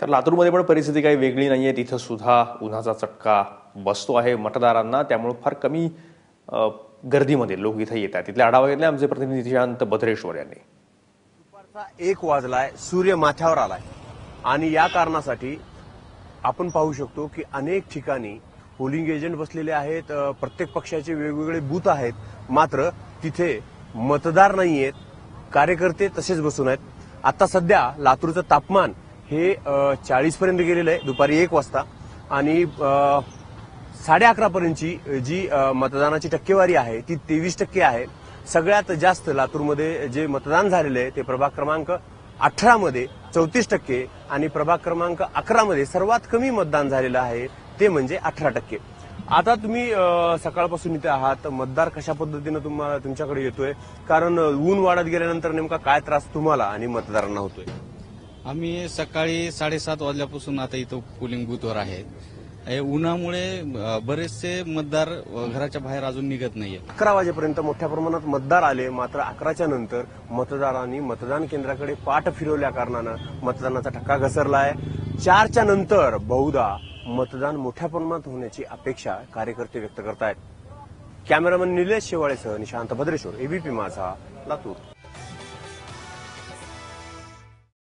तर लातूरमध्ये पण परिस्थिती काही वेगळी नाही आहे तिथं सुद्धा उन्हाचा चटका बसतो आहे मतदारांना. त्यामुळे फार कमी गर्दीमध्ये लोक इथं येतात. तिथले आढावा घेतले आमचे प्रतिनिधी शांत भद्रेश्वर यांनी. दुपारचा एक वाजलाय सूर्य माथ्यावर आलाय. आणि या कारणासाठी आपण पाहू शकतो की अनेक ठिकाणी पोलिंग एजंट बसलेले आहेत. प्रत्येक पक्षाचे वेगवेगळे बूथ आहेत. मात्र तिथे मतदार नाही आहेत कार्यकर्ते तसेच बसून आहेत. आता सध्या लातूरचं तापमान हे चाळीसपर्यंत गेलेलं आहे दुपारी एक वाजता. आणि साडे अकरापर्यंतची जी मतदानाची टक्केवारी आहे ती तेवीस टक्के आहे. सगळ्यात जास्त लातूरमध्ये जे मतदान झालेलं आहे ते प्रभाग क्रमांक अठरामध्ये चौतीस टक्के आणि प्रभाग क्रमांक अकरामध्ये सर्वात कमी मतदान झालेलं आहे ते म्हणजे अठरा टक्के. आता तुम्ही सकाळपासून इथे आहात मतदार कशा पद्धतीनं तुम्हाला तुमच्याकडे येतोय? कारण ऊन वाढत गेल्यानंतर नेमका काय त्रास तुम्हाला आणि मतदारांना होतोय? आम्ही सकाळी साडेसात वाजल्यापासून आता इथं पोलिंग बूथवर आहे. हे उन्हामुळे बरेचसे मतदार घराच्या बाहेर अजून निघत नाहीये अकरा वाजेपर्यंत मोठ्या प्रमाणात मतदार आले. मात्र अकराच्या नंतर मतदारांनी मतदान केंद्राकडे पाठ फिरवल्या कारणानं मतदानाचा टक्का घसरला आहे चारच्या नंतर बहुधा मतदान मोठ्या प्रमाणात होण्याची अपेक्षा कार्यकर्ते व्यक्त करतायत. कॅमेरामन निलेश शेवाळेसह निशांत भद्रेश्वर एबीपी माझा लातूर.